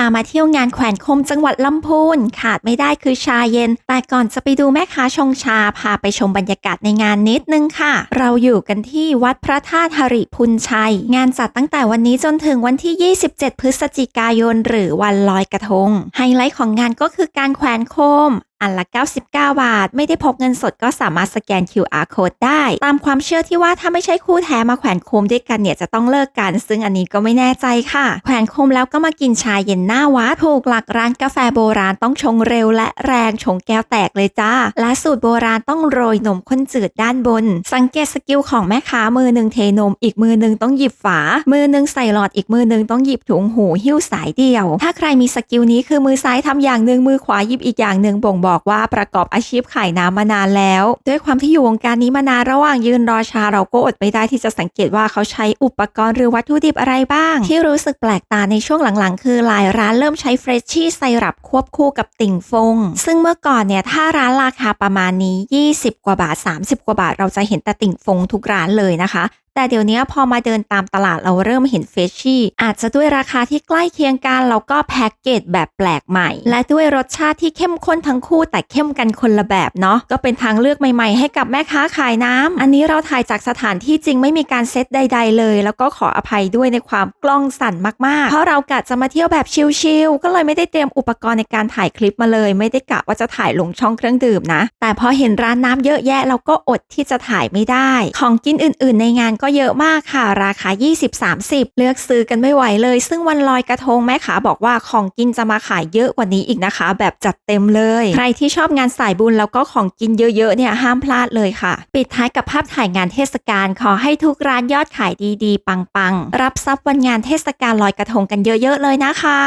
ามาเที่ยวงานแขวนคมจังหวัดลำพูนขาดไม่ได้คือชาเย็น แต่ก่อนจะไปดูแม่ค้าชงชาพาไปชมบรรยากาศในงานนิดนึงค่ะ เราอยู่กันที่วัดพระธาตุหริพุนชัย งานจัดตั้งแต่วันนี้จนถึงวันที่ 27 พฤศจิกายน หรือวันลอยกระทง ไฮไลท์ของงานก็คือการแขวนโคม อันละ 99 บาท ไม่ได้พกเงินสดก็สามารถสแกน QR code ได้ ตามความเชื่อที่ว่าถ้าไม่ใช่คู่แท้มาแขวนโคมด้วยกันเนี่ยจะต้องเลิกกัน ซึ่งอันนี้ก็ไม่แน่ใจค่ะ แขวนโคมแล้วก็มากินชาเย็นหน้าวัดถูกหลักร้านกาแฟโบราณต้องชงเร็วและแรงชงแก้วแตกเลยจ้า และสูตรโบราณต้องโรยนมข้นจืดด้านบน สังเกตสกิลของแม่ค้ามือหนึ่งเทนม อีกมือหนึ่งต้องหยิบฝา มือหนึ่งใส่หลอดอีกมือหนึ่งต้องหยิบถุงหูหิ้วสายเดียว ถ้าใครมีสกิลนี้คือมือซ้ายทำอย่างหนึ่งมือขวาหยิบอีกอย่างหนึ่งบ่งบอกว่าประกอบอาชีพขายน้ำมานานแล้ว ด้วยความที่อยู่วงการนี้มานานระหว่างยืนรอชาเราก็อดไม่ได้ที่จะสังเกตว่าเขาใช้อุปกรณ์หรือวัตถุดิบอะไรบ้าง ที่รู้สึกแปลกตาในช่วงหลังๆ คือหลายร้านเริ่มใช้เฟรชชี่ไซรัปควบคู่กับติ่งฟง ซึ่งเมื่อก่อนเนี่ยถ้าร้านราคาประมาณนี้ 20 กว่าบาท 30 กว่าบาท เราจะเห็นแต่ติ่งฟงทุกร้านเลยนะคะ แต่เดี๋ยวนี้พอมาเดินตามตลาดเราเริ่มเห็นเฟชชี่อาจจะด้วยราคาที่ใกล้เคียงกันแล้วก็แพ็กเกจแบบแปลกใหม่ และด้วยรสชาติที่เข้มข้นทั้งคู่แต่เข้มกันคนละแบบเนาะก็เป็นทางเลือกใหม่ๆ ให้กับแม่ค้าขายน้ำอันนี้เราถ่ายจากสถานที่จริงไม่มีการเซตใด ๆ เลย แล้วก็ขออภัยด้วยในความกล้องสั่นมากๆ เพราะเรากะจะมาเที่ยวแบบชิลๆก็เลยไม่ได้เตรียมอุปกรณ์ในการถ่ายคลิปมาเลย ไม่ได้กะว่าจะถ่ายลงช่องเครื่องดื่มนะ แต่พอเห็นร้านน้ำเยอะแยะเราก็อดที่จะถ่ายไม่ได้ ของกินอื่น ๆ ในงานก็เยอะมากค่ะ ราคา 20-30 เลือกซื้อกันไม่ไหวเลย ซึ่งวันลอยกระทงแม่ขาบอกว่าของกินจะมาขายเยอะกว่านี้อีกนะคะ แบบจัดเต็มเลย ใครที่ชอบงานสายบุญแล้วก็ของกินเยอะๆเนี่ยห้ามพลาดเลยค่ะ ปิดท้ายกับภาพถ่ายงานเทศกาลขอให้ทุกร้านยอดขายดีๆ ปังๆ รับทรัพย์วันงานเทศกาลลอยกระทงกันเยอะๆเลยนะคะ